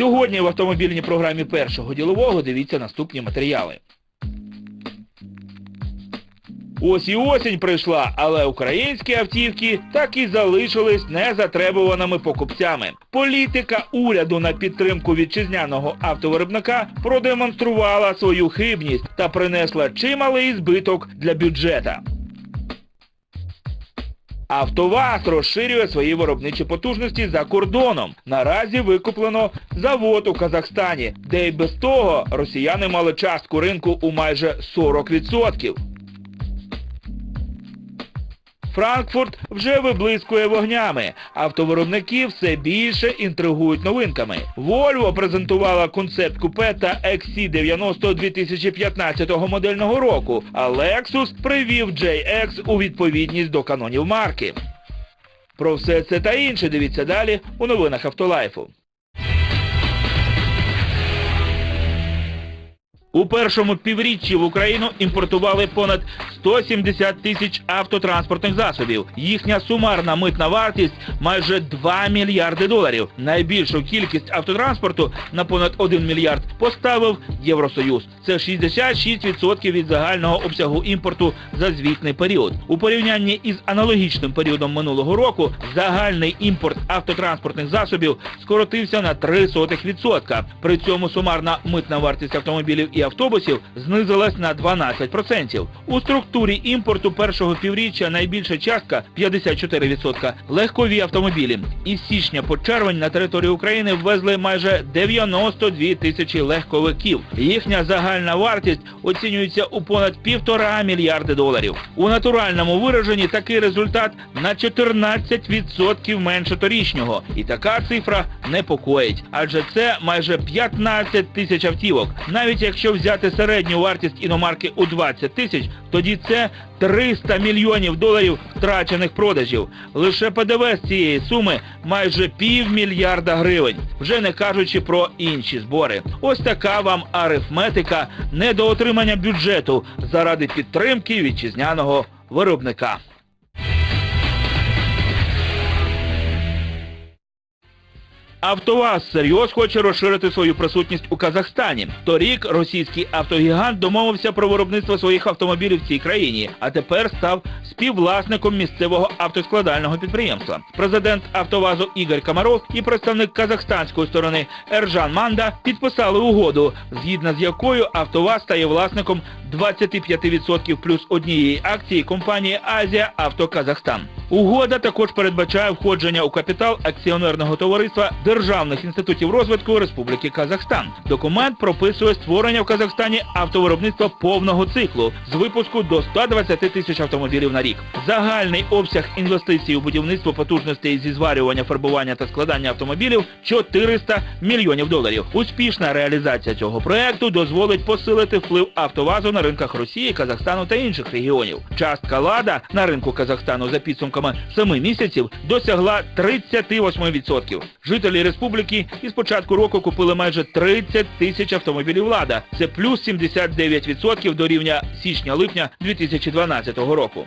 Сьогодні в автомобільній програмі першого ділового дивіться наступні матеріали. Ось і осінь прийшла, але українські автівки так і залишились незатребуваними покупцями. Політика уряду на підтримку вітчизняного автовиробника продемонструвала свою хибність та принесла чималий збиток для бюджета. АвтоВАЗ розширює свої виробничі потужності за кордоном. Наразі викуплено завод у Казахстані, де й без того росіяни мали частку ринку у майже 40%. Франкфурт вже виблискує вогнями. Автовиробники все більше інтригують новинками. Volvo презентувала концепт купе та XC90 2015 модельного року, а Lexus привів JX у відповідність до канонів марки. Про все це та інше дивіться далі у новинах Автолайфу. У першому півріччі в Україну імпортували понад 170 тисяч автотранспортних засобів. Їхня сумарна митна вартість майже 2 мільярди доларів. Найбільшу кількість автотранспорту на понад 1 мільярд поставив Євросоюз. Це 66% від загального обсягу імпорту за звітний період. У порівнянні із аналогічним періодом минулого року загальний імпорт автотранспортних засобів скоротився на 0,03%. При цьому сумарна митна вартість автомобілів і автобусів знизилась на 12%. У структурі імпорту першого півріччя найбільша частка 54% легкові автомобілі. Із січня по червень на територію України ввезли майже 92 тисячі легковиків. Їхня загальна вартість оцінюється у понад півтора мільярди доларів. У натуральному вираженні такий результат на 14% менше торічнього. І така цифра непокоїть, адже це майже 15 тисяч автівок. Навіть якщо взяти середню вартість іномарки у 20 тисяч, тоді це 300 мільйонів доларів втрачених продажів. Лише ПДВ з цієї суми майже півмільярда гривень, вже не кажучи про інші збори. Ось така вам арифметика недоотримання бюджету заради підтримки вітчизняного виробника. АвтоВАЗ серйоз хоче розширити свою присутність у Казахстані. Торік російський автогігант домовився про виробництво своїх автомобілів в цій країні, а тепер став співвласником місцевого автоскладального підприємства. Президент АвтоВАЗу Ігор Камаров і представник казахстанської сторони Ержан Манда підписали угоду, згідно з якою АвтоВАЗ стає власником 25% плюс однієї акції компанії Азія Авто Казахстан. Угода також передбачає входження у капітал акціонерного товариства Державних інститутів розвитку Республіки Казахстан. Документ прописує створення в Казахстані автовиробництва повного циклу з випуску до 120 тисяч автомобілів на рік. Загальний обсяг інвестицій у будівництво потужностей зі зварювання, фарбування та складання автомобілів 400 мільйонів доларів. Успішна реалізація цього проекту дозволить посилити вплив автовазу на ринках Росії, Казахстану та інших регіонів. Частка лада на ринку Казахстану за підсумками 7 місяців досягла 38%. Жителі республіки із початку року купили майже 30 тисяч автомобілів лада. Це плюс 79% до рівня січня-липня 2012 року.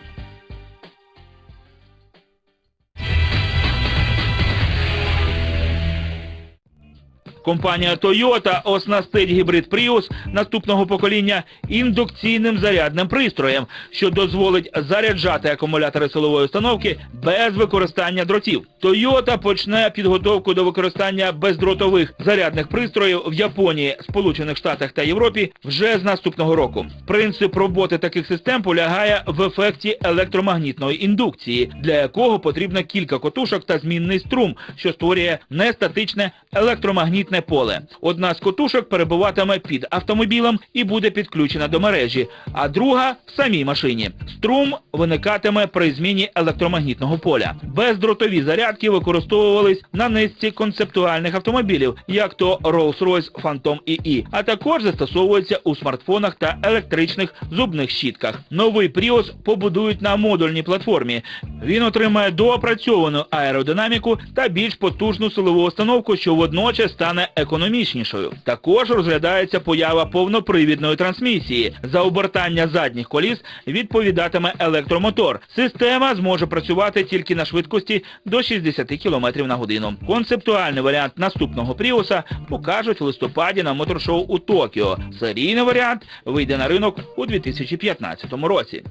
Компанія Toyota оснастить гібрид Prius наступного покоління індукційним зарядним пристроєм, що дозволить заряджати акумулятори силової установки без використання дротів. Toyota почне підготовку до використання бездротових зарядних пристроїв в Японії, Сполучених Штатах та Європі вже з наступного року. Принцип роботи таких систем полягає в ефекті електромагнітної індукції, для якого потрібно кілька котушок та змінний струм, що створює нестатичне електромагнітне поле. Одна з котушок перебуватиме під автомобілем і буде підключена до мережі, а друга в самій машині. Струм виникатиме при зміні електромагнітного поля. Бездротові зарядки використовувались на низці концептуальних автомобілів, як то Rolls-Royce Phantom EE, а також застосовуються у смартфонах та електричних зубних щітках. Новий Prius побудують на модульній платформі. Він отримає доопрацьовану аеродинаміку та більш потужну силову установку, що водночас стане стане економічнішою. Також розглядається поява повнопривідної трансмісії. За обертання задніх коліс відповідатиме електромотор. Система зможе працювати тільки на швидкості до 60 км на годину. Концептуальний варіант наступного Пріуса покажуть в листопаді на моторшоу у Токіо. Серійний варіант вийде на ринок у 2015 році.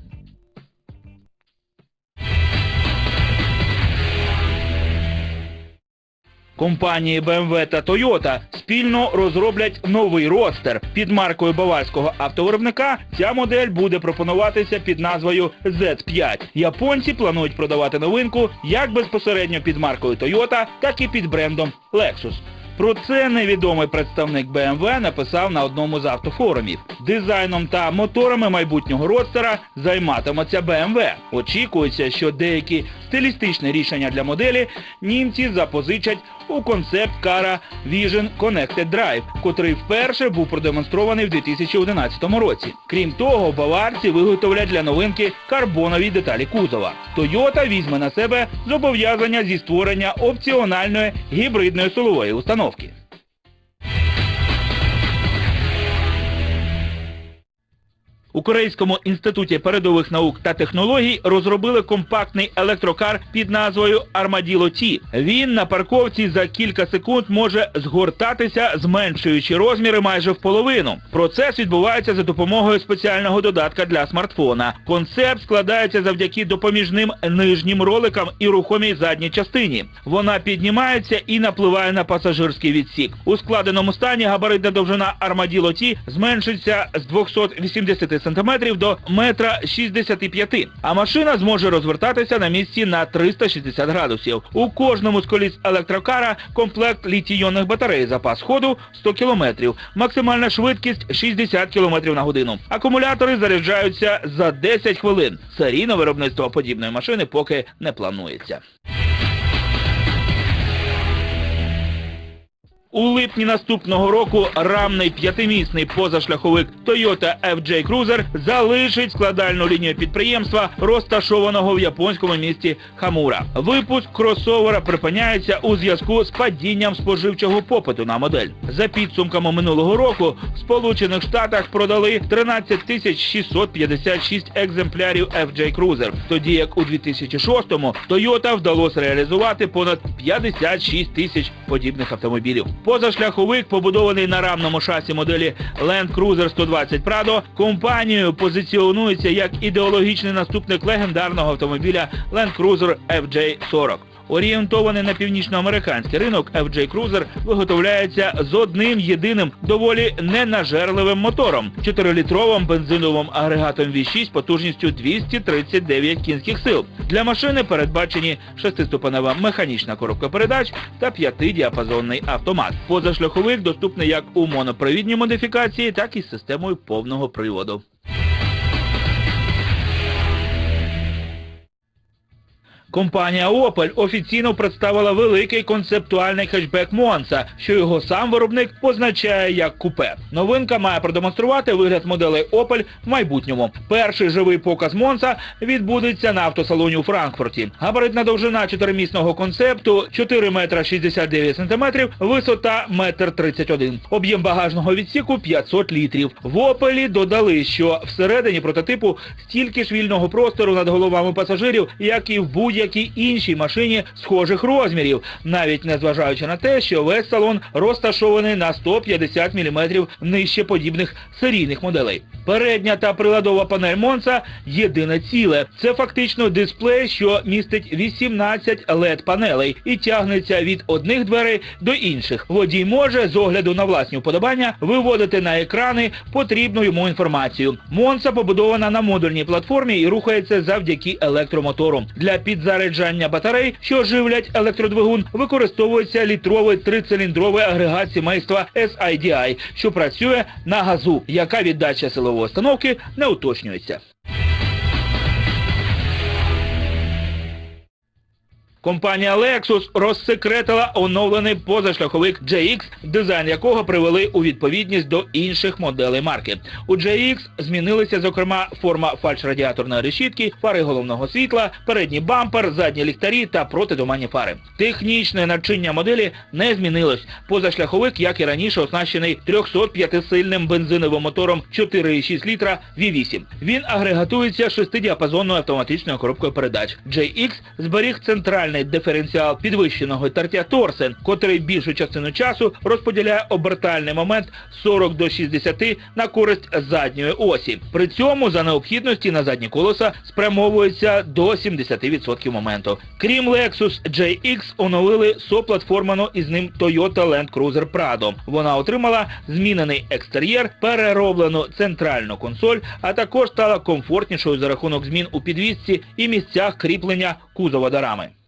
Компанії BMW та Toyota спільно розроблять новий родстер. Під маркою баварського автовиробника ця модель буде пропонуватися під назвою Z5. Японці планують продавати новинку як безпосередньо під маркою Toyota, так і під брендом Lexus. Про це невідомий представник BMW написав на одному з автофорумів. Дизайном та моторами майбутнього родстера займатиметься BMW. Очікується, що деякі стилістичні рішення для моделі німці запозичать у концепт кара Vision Connected Drive, котрий вперше був продемонстрований в 2011 році. Крім того, баварці виготовлять для новинки карбонові деталі кузова. Toyota візьме на себе зобов'язання зі створення опціональної гібридної силової установки. У Корейському інституті передових наук та технологій розробили компактний електрокар під назвою Armadillo T. Він на парковці за кілька секунд може згортатися, зменшуючи розміри майже в половину. Процес відбувається за допомогою спеціального додатка для смартфона. Концепт складається завдяки допоміжним нижнім роликам і рухомій задній частині. Вона піднімається і напливає на пасажирський відсік. У складеному стані габаритна довжина Armadillo T зменшиться з 280 см до 1,65 м, а машина зможе розвертатися на місці на 360 градусів. У кожному з коліс електрокара комплект літій-іонних батарей, запас ходу 100 км, максимальна швидкість 60 км на годину. Акумулятори заряджаються за 10 хвилин. Серійне виробництво подібної машини поки не планується. У липні наступного року рамний п'ятимісний позашляховик Toyota FJ Cruiser залишить складальну лінію підприємства, розташованого в японському місті Хамура. Випуск кросовера припиняється у зв'язку з падінням споживчого попиту на модель. За підсумками минулого року в Сполучених Штатах продали 13 тисяч 656 екземплярів FJ Cruiser, тоді як у 2006-му Toyota вдалося реалізувати понад 56 тисяч подібних автомобілів. Позашляховик, побудований на рамному шасі моделі Land Cruiser 120 Prado, компанією позиціонується як ідеологічний наступник легендарного автомобіля Land Cruiser FJ40. Орієнтований на північноамериканський ринок, FJ Cruiser виготовляється з одним єдиним доволі ненажерливим мотором 4-літровим бензиновим агрегатом V6 потужністю 239 кінських сил. Для машини передбачені шестиступенева механічна коробка передач та п'ятидіапазонний автомат. Позашляховик доступний як у монопривідній модифікації, так і з системою повного приводу. Компанія Opel офіційно представила великий концептуальний хетчбек Monza, що його сам виробник позначає як купе. Новинка має продемонструвати вигляд моделей Opel в майбутньому. Перший живий показ Monza відбудеться на автосалоні у Франкфурті. Габаритна довжина чотиримісного концепту 4 метра 69 сантиметрів, висота 1 31. Об'єм багажного відсіку 500 літрів. В Opel додали, що всередині прототипу стільки ж вільного простору над головами пасажирів, як і в будь будь-якій іншій машині схожих розмірів, навіть незважаючи на те, що весь салон розташований на 150 мм нижче подібних серійних моделей. Передня та приладова панель Монца єдине ціле. Це фактично дисплей, що містить 18 LED-панелей і тягнеться від одних дверей до інших. Водій може з огляду на власні вподобання виводити на екрани потрібну йому інформацію. Монца побудована на модульній платформі і рухається завдяки електромотору. Для підзаряджання батарей, що живлять електродвигун, використовується літровий трициліндровий агрегат сімейства SIDI, що працює на газу, яка віддача силової установки не уточнюється. Компанія Lexus розсекретила оновлений позашляховик JX, дизайн якого привели у відповідність до інших моделей марки. У JX змінилися, зокрема, форма фальш-радіаторної решітки, фари головного світла, передній бампер, задні ліхтарі та протитуманні фари. Технічне начиння моделі не змінилось. Позашляховик, як і раніше, оснащений 305-сильним бензиновим мотором 4,6 літра V8. Він агрегатується шестидіапазонною автоматичною коробкою передач. JX зберіг центральний диференціал підвищеного тертя Торсен, котрий більшу частину часу розподіляє обертальний момент 40 до 60 на користь задньої осі. При цьому за необхідності на задні колеса спрямовується до 70% моменту. Крім Lexus JX, оновили соплатформану із ним Toyota Land Cruiser Prado. Вона отримала змінений екстер'єр, перероблену центральну консоль, а також стала комфортнішою за рахунок змін у підвісці і місцях кріплення кузова до рами.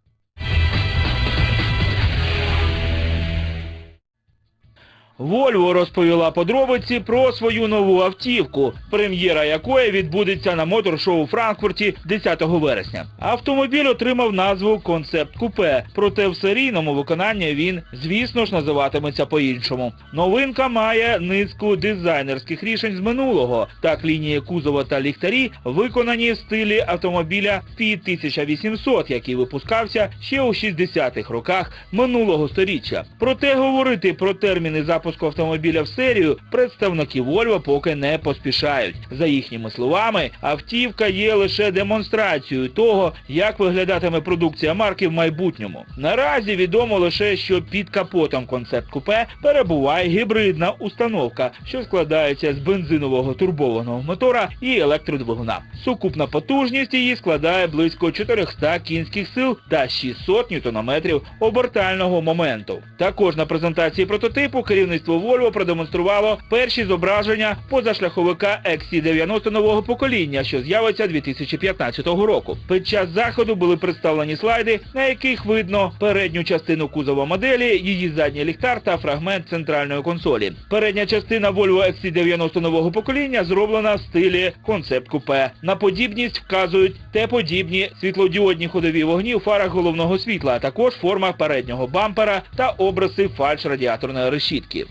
Volvo розповіла подробиці про свою нову автівку, прем'єра якої відбудеться на мотор-шоу у Франкфурті 10 вересня. Автомобіль отримав назву Концепт Купе, проте в серійному виконанні він, звісно ж, називатиметься по-іншому. Новинка має низку дизайнерських рішень з минулого. Так лінії кузова та ліхтарі виконані в стилі автомобіля Fiat 1800, який випускався ще у 60-х роках минулого сторіччя. Проте говорити про терміни запуску автомобіля в серію представники Volvo поки не поспішають. За їхніми словами, автівка є лише демонстрацією того, як виглядатиме продукція марки в майбутньому. Наразі відомо лише, що під капотом концепт купе перебуває гібридна установка, що складається з бензинового турбованого мотора і електродвигуна. Сукупна потужність її складає близько 400 кінських сил та 600 ньютонометрів обертального моменту. Також на презентації прототипу керівництво Volvo продемонструвало перші зображення позашляховика XC90 нового покоління, що з'явиться 2015 року. Під час заходу були представлені слайди, на яких видно передню частину кузова моделі, її задній ліхтар та фрагмент центральної консолі. Передня частина Volvo XC90 нового покоління зроблена в стилі концепт купе. На подібність вказують Т-подібні світлодіодні ходові вогні у фарах головного світла, а також форма переднього бампера та обриси фальш радіаторної решітки.